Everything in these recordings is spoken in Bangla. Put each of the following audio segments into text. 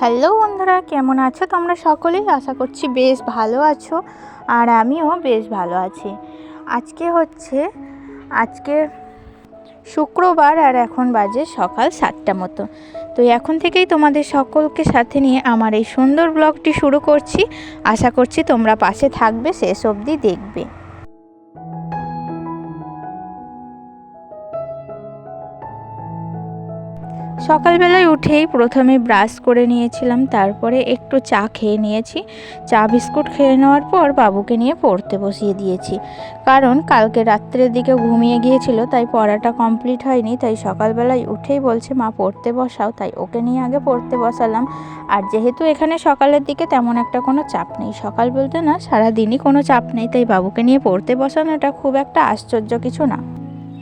হ্যালো বন্ধুরা, কেমন আছো? তোমরা সকলেই? আশা করছি বেশ ভালো আছো আর আমিও বেশ ভালো আছি। আজকে হচ্ছে, আজকে শুক্রবার আর এখন বাজে সকাল সাতটা মতো। তো এখন থেকেই তোমাদের সকলকে সাথে নিয়ে আমার এই সুন্দর ব্লগটি শুরু করছি। আশা করছি তোমরা পাশে থাকবে, শেষ অবধি দেখবে। সকালবেলায় উঠেই প্রথমে ব্রাশ করে নিয়েছিলাম, তারপরে একটু চা খেয়ে নিয়েছি। চা বিস্কুট খেয়ে নেওয়ার পর বাবুকে নিয়ে পড়তে বসিয়ে দিয়েছি। কারণ কালকে রাত্রের দিকে ঘুমিয়ে গিয়েছিল, তাই পড়াটা কমপ্লিট হয়নি, তাই সকালবেলায় উঠেই বলছে, মা, পড়তে বসাও। তাই ওকে নিয়ে আগে পড়তে বসালাম। আর যেহেতু এখানে সকালের দিকে তেমন একটা কোনো চাপ নেই, সকাল বলতে না, সারাদিনই কোনো চাপ নেই, তাই বাবুকে নিয়ে পড়তে বসানোটা খুব একটা আশ্চর্য কিছু না।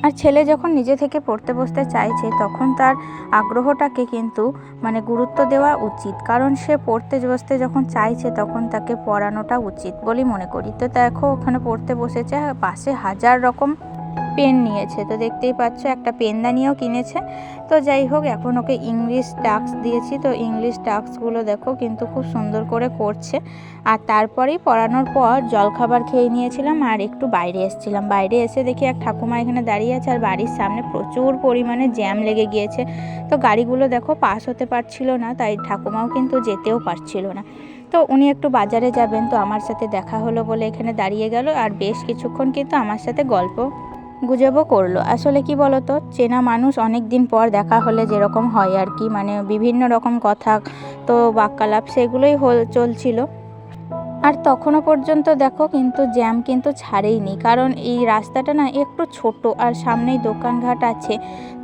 আর ছেলে যখন নিজে থেকে পড়তে বসতে চাইছে, তখন তার আগ্রহটাকে কিন্তু মানে গুরুত্ব দেওয়া উচিত। কারণ সে পড়তে বসতে যখন চাইছে, তখন তাকে পড়ানোটা উচিত বলেই মনে করি। তো দেখো, ওখানে পড়তে বসেছে, পাশে হাজার রকম পেন নিয়েছে। তো দেখতেই পাচ্ছ, একটা পেনদানিও কিনেছে। তো যাই হোক, এখন ওকে ইংলিশ টাস্ক দিয়েছি। তো ইংলিশ টাস্কগুলো দেখো কিন্তু খুব সুন্দর করে করছে। আর তারপরেই পড়ানোর পর জলখাবার খেয়ে নিয়েছিলাম আর একটু বাইরে এসেছিলাম। বাইরে এসে দেখি এক ঠাকুমা এখানে দাঁড়িয়ে আছে আর বাড়ির সামনে প্রচুর পরিমাণে জ্যাম লেগে গিয়েছে। তো গাড়িগুলো দেখো পাস হতে পারছিল না, তাই ঠাকুমাও কিন্তু যেতেও পারছিল না। তো উনি একটু বাজারে যাবেন, তো আমার সাথে দেখা হলো বলে এখানে দাঁড়িয়ে গেল। আর বেশ কিছুক্ষণ কিন্তু আমার সাথে গল্প গুজবও করল। আসলে কি বলতো, চেনা মানুষ অনেক দিন পর দেখা হলে যেরকম হয় আর কি মানে বিভিন্ন রকম কথা তো বাক্যালাপ সেগুলোই হল, চলছিল। আর তখনও পর্যন্ত দেখো কিন্তু জ্যাম কিন্তু ছাড়েইনি, কারণ এই রাস্তাটা না একটু ছোট আর সামনেই দোকানঘাট আছে।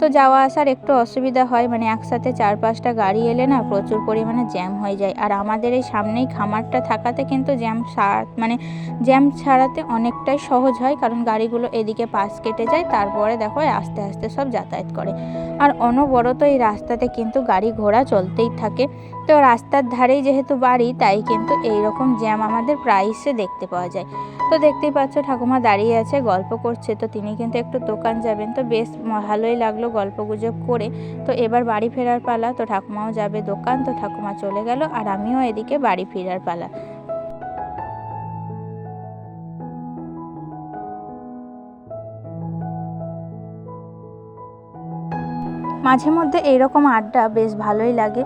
তো যাওয়া আসার একটু অসুবিধা হয় মানে একসাথে চার পাঁচটা গাড়ি এলে না প্রচুর পরিমাণে জ্যাম হয়ে যায়। আর আমাদের এই সামনেই খামারটা থাকাতে কিন্তু জ্যাম মানে জ্যাম ছাড়াতে অনেকটাই সহজ হয়, কারণ গাড়িগুলো এদিকে পাশ কেটে যায়, তারপরে দেখো আস্তে আস্তে সব যাতায়াত করে। আর অনবরত এই রাস্তাতে কিন্তু গাড়ি ঘোড়া চলতেই থাকে। তো রাস্তার ধারেই যেহেতু বাড়ি, তাই কিন্তু এই রকম জ্যাম আমাদের প্রায়শই দেখতে পাওয়া যায়। তো দেখতেই পাচ্ছ ঠাকুমা দাঁড়িয়ে আছে, গল্প করছে। তো তিনি কিন্তু একটু দোকান যাবেন। তো বেশ ভালোই লাগল গল্প গুজব করে। তো এবার বাড়ি ফেরার পালা। তো ঠাকুমাও যাবে দোকান। তো ঠাকুমা চলে গেল আর আমিও এদিকে বাড়ি ফেরার পালা। মাঝে মধ্যে এইরকম আড্ডা বেশ ভালোই লাগে।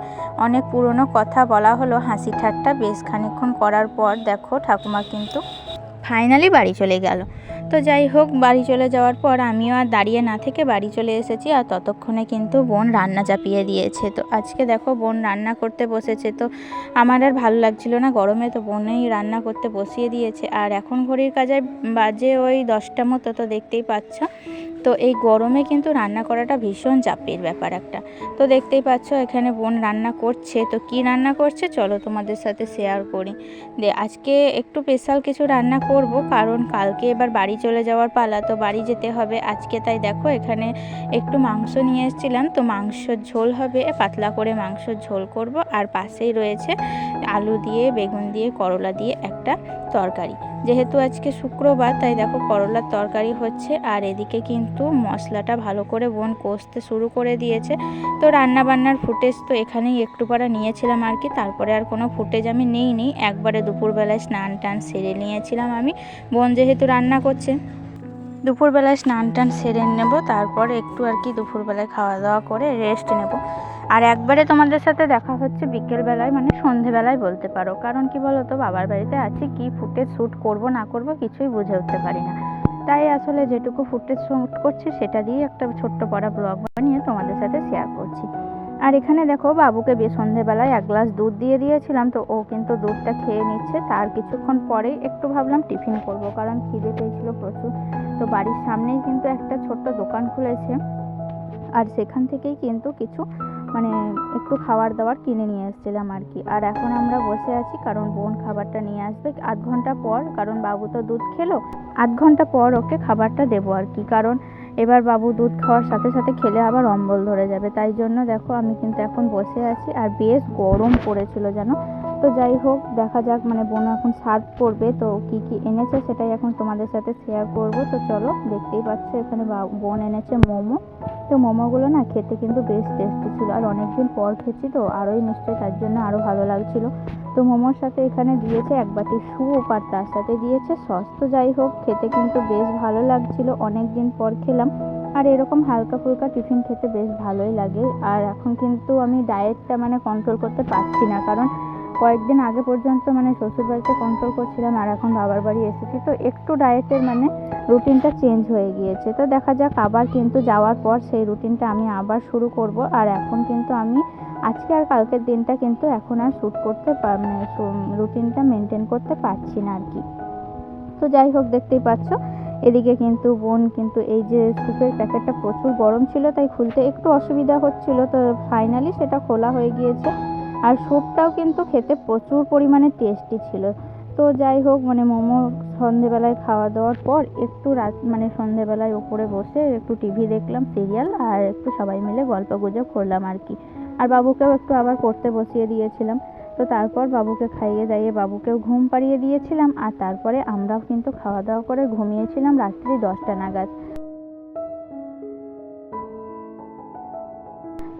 অনেক পুরনো কথা বলা হলো, হাসি ঠাট্টা বেশ খানিক্ষণ করার পর দেখো ঠাকুমা কিন্তু ফাইনালি বাড়ি চলে গেল। তো যাই হোক, বাড়ি চলে যাওয়ার পর আমিও আর দাঁড়িয়ে না থেকে বাড়ি চলে এসেছি আর ততক্ষণে কিন্তু বোন রান্না চাপিয়ে দিয়েছে। তো আজকে দেখো বোন রান্না করতে বসেছে। তো আমার আর ভালো লাগছিল না, গরমে তো বোনেই রান্না করতে বসিয়ে দিয়েছে। আর এখন ঘড়ির কাজে বাজে ওই দশটা মতো, তো দেখতেই পাচ্ছ। তো এই গরমে কিন্তু রান্না করাটা ভীষণ চাপের ব্যাপার একটা। তো দেখতেই পাচ্ছ এখানে বোন রান্না করছে। তো কি রান্না করছে চলো তোমাদের সাথে শেয়ার করি। দে, আজকে একটু স্পেশাল কিছু রান্না করব, কারণ কালকে এবার বাড়ি চলে যাওয়ার পালা, তো বাড়ি যেতে হবে আজকে। তাই দেখো, এখানে একটু মাংস নিয়ে এসেছিলাম, তো মাংসর ঝোল হবে, পাতলা করে মাংসর ঝোল করব। আর পাশেই রয়েছে আলু দিয়ে, বেগুন দিয়ে, করলা দিয়ে একটা তরকারি। যেহেতু আজকে শুক্রবার, তাই দেখো করলার তরকারি হচ্ছে। আর এদিকে কিন্তু মশলাটা ভালো করে বোন কষতে শুরু করে দিয়েছে। তো রান্না বান্নার ফুটেজ তো এখানেই একটু পরে নিয়েছিলাম আর কি। তারপরে আর কোনো ফুটেজ আমি নেই নি একবারে দুপুরবেলায় স্নান টান সেরে নিয়েছিলাম আমি। বোন যেহেতু রান্না করছে দুপুরবেলায় স্নান টান সেরে নেব, তারপর একটু আর কি দুপুরবেলায় খাওয়া দাওয়া করে রেস্ট নেব। আর একবারে তোমাদের সাথে দেখা হচ্ছে বিকেলবেলায় মানে সন্ধেবেলায় বলতে পারো। কারণ কি বলো তো বাবার বাড়িতে আছি, কি ফুটেজ শ্যুট করব, না করব কিছুই বুঝে উঠতে পারি না। তাই আসলে যেটুকু ফুটেজ শ্যুট করছি, সেটা দিয়ে একটা ছোট্ট পড়া ব্লগ বানিয়ে তোমাদের সাথে শেয়ার করছি। আর এখানে দেখো বাবুকে বেশ সন্ধেবেলায় এক গ্লাস দুধ দিয়ে দিয়েছিলাম, তো ও কিন্তু দুধটা খেয়ে নিচ্ছে। তার কিছুক্ষণ পরেই একটু ভাবলাম টিফিন করব, কারণ খিদে পেয়েছিল প্রচুর। তো বাড়ির সামনেই কিন্তু একটা ছোট্ট দোকান খুলেছে, আর সেখান থেকেই কিন্তু কিছু মানে একটু খাবার দাবার কিনে নিয়ে এসেছিলাম আর কি। আর এখন আমরা বসে আছি, কারণ বোন খাবারটা নিয়ে আসবে আধ ঘণ্টা পর, কারণ বাবু তো দুধ খেলো, আধ ঘণ্টা পর ওকে খাবারটা দেবো আর কি। কারণ এবার বাবু দুধ খাওয়ার সাথে সাথে খেলে আবার অম্বল ধরে যাবে। তাই জন্য দেখো আমি কিন্তু এখন বসে আছি আর বেশ গরম পড়েছিল যেন তো যাই হোক, দেখা যাক মানে বোন এখন সার্ভ করবে, তো কি কি এনেছে সেটাই এখন তোমাদের সাথে শেয়ার করব। তো চলো, দেখতেই পাচ্ছ এখানে বোন এনেছে মোমো। তো মোমোগুলো না খেতে কিন্তু বেশ টেস্টি ছিল। আর অনেকদিন পর খেয়েছি তো, আরোই নিশ্চয়ই তার জন্য আরও ভালো লাগছিল। তো মোমোর সাথে এখানে দিয়েছে এক বাটি স্যুপ আর তার সাথে দিয়েছে সস। তো যাই হোক, খেতে কিন্তু বেশ ভালো লাগছিল অনেক দিন পর খেলাম। আর এরকম হালকা ফুলকা টিফিন খেতে বেশ ভালোই লাগে। আর এখন কিন্তু আমি ডায়েটটা মানে কন্ট্রোল করতে পারছি না, কারণ কয়েকদিন আগে পর্যন্ত মানে শ্বশুরবাড়িতে কন্ট্রোল করছিলাম আর এখন বাবার বাড়ি এসেছি। তো একটু ডায়েটের মানে রুটিনটা চেঞ্জ হয়ে গিয়েছে। তো দেখা যাক আবার কিন্তু যাওয়ার পর সেই রুটিনটা আমি আবার শুরু করব। আর এখন কিন্তু আমি আজকে আর কালকের দিনটা কিন্তু এখন আর শ্যুট করতে মানে রুটিনটা মেনটেন করতে পারছি না আর কি তো যাই হোক, দেখতেই পাচ্ছ। এদিকে কিন্তু বোন কিন্তু এই যে সুপের প্যাকেটটা প্রচুর গরম ছিল, তাই খুলতে একটু অসুবিধা হচ্ছিল। তো ফাইনালি সেটা খোলা হয়ে গিয়েছে। আর স্যুপটাও কিন্তু খেতে প্রচুর পরিমাণে টেস্টি ছিল। তো যাই হোক মানে মোমো সন্ধেবেলায় খাওয়া দাওয়ার পর একটু রাত মানে সন্ধেবেলায় ওপরে বসে একটু টিভি দেখলাম সিরিয়াল আর একটু সবাই মিলে গল্প গুজব করলাম আর কি। আর বাবুকেও একটু আবার পড়তে বসিয়ে দিয়েছিলাম। তো তারপর বাবুকে খাইয়ে দাইয়ে বাবুকেও ঘুম পাড়িয়ে দিয়েছিলাম, আর তারপরে আমরাও কিন্তু খাওয়া দাওয়া করে ঘুমিয়েছিলাম রাত্রি দশটা নাগাদ।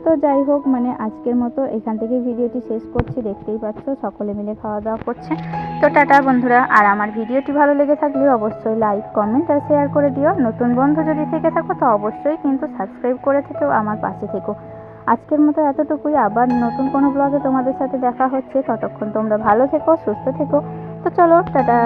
তো যাই হোক মানে আজকের মতো এখান থেকে ভিডিওটি শেষ করছি। দেখতেই পাচ্ছ, সকলে মিলে খাওয়া দাওয়া করছে। তো টাটা বন্ধুরা, আর আমার ভিডিওটি ভালো লেগে থাকলে অবশ্যই লাইক, কমেন্ট আর শেয়ার করে দিও। নতুন বন্ধু যদি থেকে থাকো, তো অবশ্যই কিন্তু সাবস্ক্রাইব করে থেকেও আমার পাশে থেকো। আজকের মতো এতটুকুই। আবার নতুন কোনো ব্লগে তোমাদের সাথে দেখা হচ্ছে। ততক্ষণ তোমরা ভালো থেকো, সুস্থ থেকো। তো চলো, টাটা।